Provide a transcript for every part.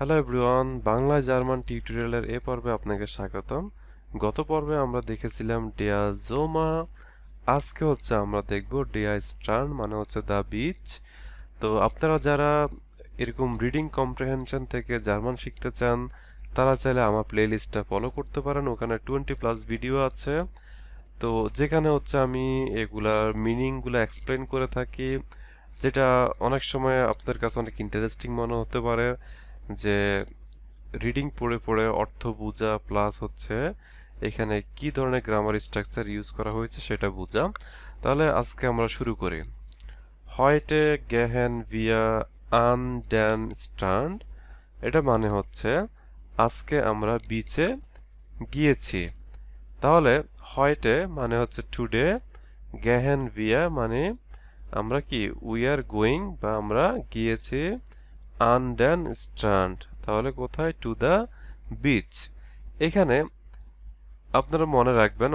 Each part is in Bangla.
হ্যালো এভরিওয়ান বাংলা জার্মান টিউটোরিয়ালের এ পর্বে আপনাকে স্বাগতম। গত পর্বে আমরা দেখেছিলাম ডেয়া জোমা আজকে হচ্ছে আমরা দেখব ডেয়া স্ট্রান মানে হচ্ছে দ্য বিচ তো আপনারা যারা এরকম রিডিং কম্প্রিহেনশন থেকে জার্মান শিখতে চান, তারা চাইলে আমার প্লেলিস্টটা ফলো করতে পারেন। ওখানে টোয়েন্টি প্লাস ভিডিও আছে। তো যেখানে হচ্ছে আমি এগুলার মিনিংগুলো এক্সপ্লেন করে থাকি, যেটা অনেক সময় আপনাদের কাছে অনেক ইন্টারেস্টিং মনে হতে পারে। যে রিডিং পড়ে পড়ে অর্থ বোঝা প্লাস হচ্ছে এখানে কি ধরনের গ্রামার স্ট্রাকচার ইউজ করা হয়েছে সেটা বোঝা। তাহলে আজকে আমরা শুরু করি। হয়টে গেহেন ভিয়া আন ড্যান স্ট্যান্ড এটা মানে হচ্ছে আজকে আমরা বিচে গিয়েছি। তাহলে হয়টে মানে হচ্ছে টুডে গেহেন ভিয়া মানে আমরা কি উই আর গোয়িং বা আমরা গিয়েছি। আনড্যান স্ট্যান্ড তাহলে কোথায়? টু দ্য বিচ এখানে আপনারা মনে রাখবেন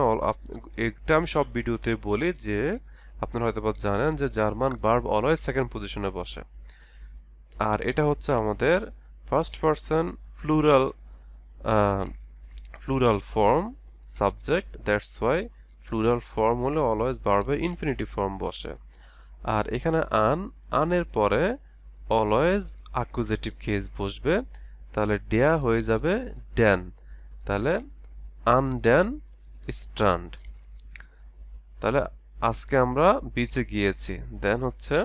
এটা আমি সব ভিডিওতে বলি যে, আপনারা হয়তো বা জানেন যে জার্মান বার্ব অলওয়েজ সেকেন্ড পজিশনে বসে। আর এটা হচ্ছে আমাদের first person plural plural form subject that's Y plural form হলে অলওয়েজ বার্বে ইনফিনিটি ফর্ম বসে। আর এখানে আন আনের পরে অলওয়েজ আকুজেটিভ কেস বসবে, তাহলে ডেয়া হয়ে যাবে ড্যান তাহলে আনড্যান স্ট্রান্ড তাহলে আজকে আমরা বিচে গিয়েছি দেন হচ্ছে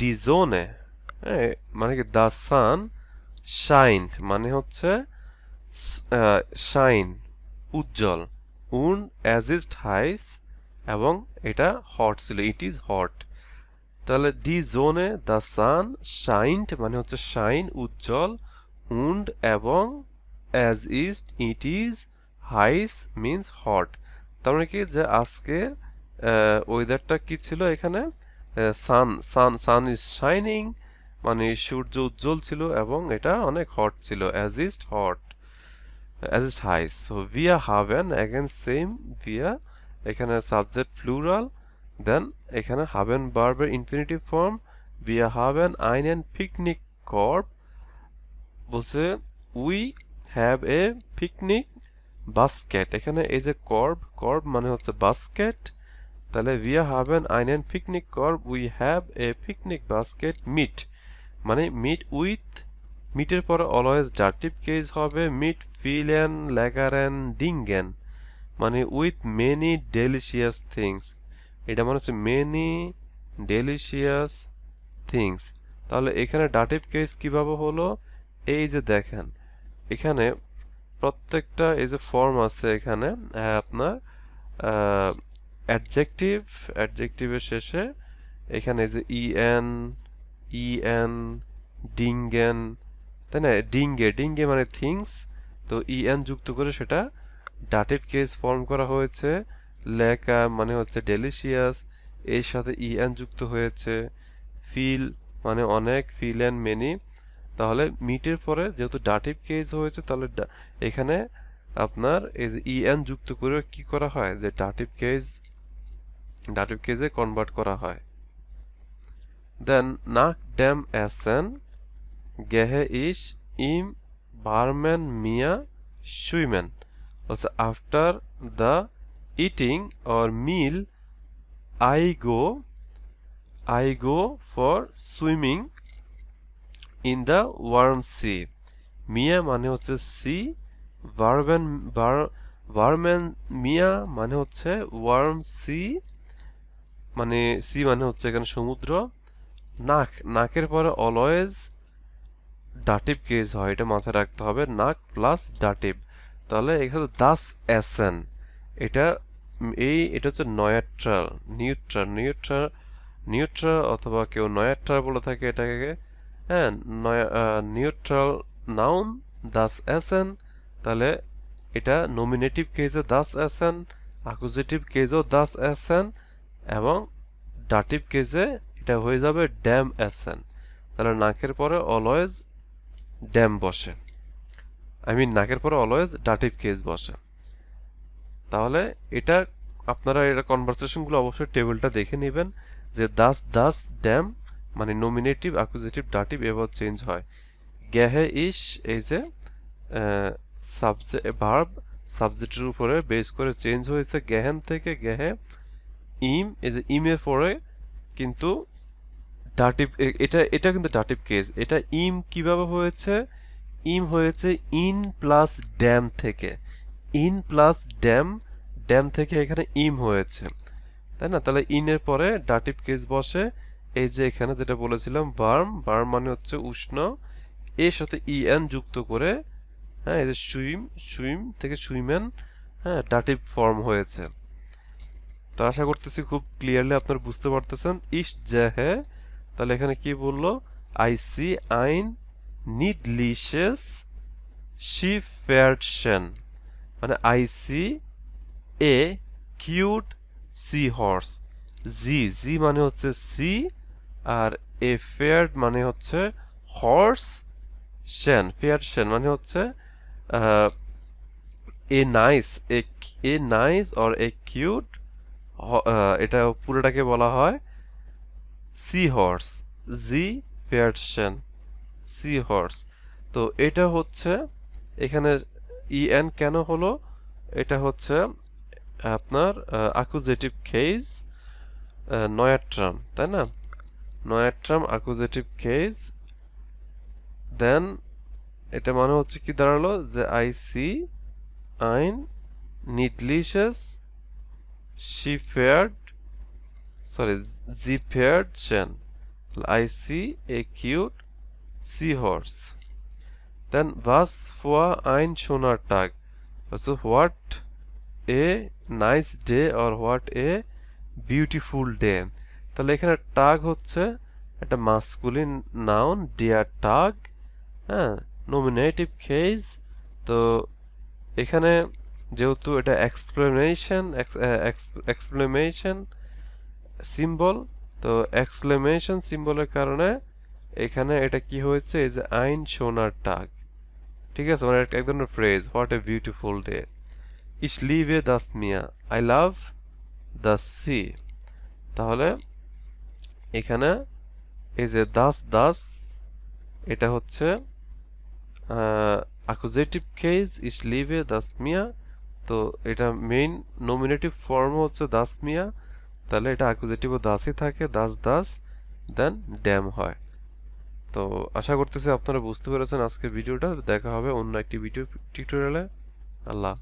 ডিজোনে হ্যাঁ মানে কি দ্য সান শাইন্ড মানে হচ্ছে শাইন উজ্জ্বল, উন অ্যাজ ইস্ট হাইস এবং এটা হট ছিল ইট ইজ হট তাহলে ডি জোনে দ্য সান শাইন্ড মানে হচ্ছে শাইন উজ্জ্বল উন্ড এবং অ্যাজ ইস্ট ইট ইজ হাইস মিন্স হট তার মানে কি? যে আজকে ওয়েদারটা কি ছিল এখানে? সান সান সান ইজ শাইনিং মানে সূর্য উজ্জ্বল ছিল এবং এটা অনেক হট ছিল অ্যাজ ইস্ট হট অ্যাজ ইস্ট হাইস সো ভিয়া হাভেন অ্যাগেন সেম ভিয়া এখানে সাবজেক্ট প্লুরাল দেন এখানে হাবেন বার্বের ইনফিনিটিভ ফর্ম বিয়া হাবেন আইন অ্যান্ড পিকনিক কর্প বলছে we have a picnic basket এখানে এই যে কর্ব কর্ব মানে হচ্ছে বাস্কেট তাহলে ভিয়া হাবেন আইন and picnic কর্ব we have a picnic basket meet মানে মিট উইথ মিটের পরে অলওয়েজ ডার্টিভ কেস হবে মিট ফিলেন ল্যাগারেন ডিঙ্গেন মানে উইথ মেনি ডেলিশিয়াস থিংস এটা মানে হচ্ছে মেনি ডেলিশিয়াস থিংস তাহলে এখানে ডাটিভ কেস কীভাবে হলো? এই যে দেখেন, এখানে প্রত্যেকটা এই যে ফর্ম আছে এখানে আপনার অ্যাডজেক্টিভ অ্যাডজেক্টিভের শেষে এখানে যে ইএন ইএন ডিঙ্গেন তাই না? ডিঙ্গে ডিঙ্গে মানে থিংস তো ইএন যুক্ত করে সেটা ডাটিভ কেস ফর্ম করা হয়েছে। লেকা মানে হচ্ছে ডেলিশিয়াস এর সাথে ইএন যুক্ত হয়েছে। ফিল মানে অনেক, ফিল অ্যান্ড মেনি। তাহলে মিটের পরে যেহেতু ডাটিভ কেস হয়েছে, তাহলে এখানে আপনার এই যে ইএন যুক্ত করে কি করা হয়? যে ডাটিভ কেস ডাটিভ কেসে কনভার্ট করা হয়। দেন নাক ড্যাম এসেন, গেহে ইস ইম বারম্যান মিয়া সুইমেন also after the eating or meal, i go i go for swimming in the warm sea. মিয়া মানে হচ্ছে সি ভার্বেন ভার্ম্যান মিয়া মানে হচ্ছে ওয়ার্ম সি মানে সি মানে হচ্ছে এখানে সমুদ্র। নাক, নাকের পরে অলওয়েজ ডাটিভ কেস হয়, এটা মাথায় রাখতে হবে। নাক প্লাস ডাটিভ তাহলে এখানে দাস এসেন, এটা এই, এটা হচ্ছে নয়াট্রাল নিউট্রাল নিউট্রাল নিউট্রাল অথবা কেউ নয়াট্রাল বলে থাকে এটাকে হ্যাঁ নিউট্রাল নাউন দাস এসেন তাহলে এটা নমিনেটিভ কেসে দাস এসেন আকুজেটিভ কেসেও দাস এসেন এবং ডাটিভ কেজে এটা হয়ে যাবে ড্যাম এসেন তাহলে নাকের পরে অলওয়েজ ড্যাম বসে আই মিন নাকের পরে অলওয়েজ ডাটিভ কেজ বসে। তাহলে এটা আপনারা এটা কনভারসেশনগুলো অবশ্যই টেবিলটা দেখে নেবেন যে দাস দাস ড্যাম মানে নমিনেটিভ অ্যাকুজেটিভ ডাটিভ এবার চেঞ্জ হয়। গ্যাহে ইস, এই যে সাবজেক্ট ভার্ব সাবজেক্টের উপরে বেস করে চেঞ্জ হয়েছে গ্যাহেন থেকে গ্যাহে ইম এই যে ইমের পরে কিন্তু ডাটিভ এটা এটা কিন্তু ডাটিভ কেস এটা ইম কীভাবে হয়েছে? ইম হয়েছে ইন প্লাস ড্যাম থেকে। ইন প্লাস ড্যাম ড্যাম থেকে এখানে ইম হয়েছে। তাই না? তাহলে ইনের পরে ডাটিভ কেস বসে। এই যে এখানে যেটা বলেছিলাম বার্ম বার্ম মানে হচ্ছে উষ্ণ। এর সাথে ইএন যুক্ত করে হ্যাঁ এই যে সুইম সুইম থেকে সুইমেন হ্যাঁ ডাটিভ ফর্ম হয়েছে। তো আশা করতেছি খুব ক্লিয়ারলি আপনারা বুঝতে পারতেছেন। ইস হে, তাহলে এখানে কি বলল? আই সি আইন নিডলিশিয়াস শি ফেয়ারশন মানে I see a cute sea horse. জি জি মানে হচ্ছে সি আর এ ফেয়ার্ড মানে হচ্ছে হর্স শেন ফেয়ার শেন মানে হচ্ছে a nice, a a nice or a cute এটা পুরোটাকে বলা হয় সি হর্স, জি ফেয়ারশন সি হর্স। তো এটা হচ্ছে এখানে ইএন কেন হলো? এটা হচ্ছে আপনার আকুজেটিভ কেস নয়াট্রাম তাই না? নয়াট্রাম আকুজেটিভ কেস দেন এটা মানে হচ্ছে কি দাঁড়াল যে আই সি আইন নিডলিশাস শি ফেয়ার্ড সরি জি ফেয়ার্ড chain I see a cute sea horse then was vor ein schöner Tag? Also what a nice day or what a beautiful day. তাহলে এখানে টাগ হচ্ছে একটা মাস্কুলিন নাউন ডিয়ার টাগ হ্যাঁ নমিনেটিভ কেস তো এখানে যেহেতু এটা এক্সপ্লেনেশন এক্সপ্লেমেশন সিম্বল তো এক্সপ্লেমেশন সিম্বলের কারণে এখানে এটা কি হয়েছে? এই যে আইন সোনার টাগ ঠিক আছে মানে এক ধরনের phrase what a beautiful day ইস লিভ এ দাস মিয়া আই লাভ দ্য সি তাহলে, এখানে এই যে দাস দাস এটা হচ্ছে আকুজেটিভ কেস ইস লিভ এ দাস মিয়া তো এটা মেইন নমিনেটিভ ফর্ম হচ্ছে দাস মিয়া তাহলে এটা আকুজেটিভ ও দাসই থাকে দাস দাস দেন ড্যাম হয়। তো আশা করতেছি আপনারা বুঝতে পেরেছেন আজকে ভিডিওটা। দেখা হবে অন্য একটি ভিডিও টিউটোরিয়ালে। আল্লাহ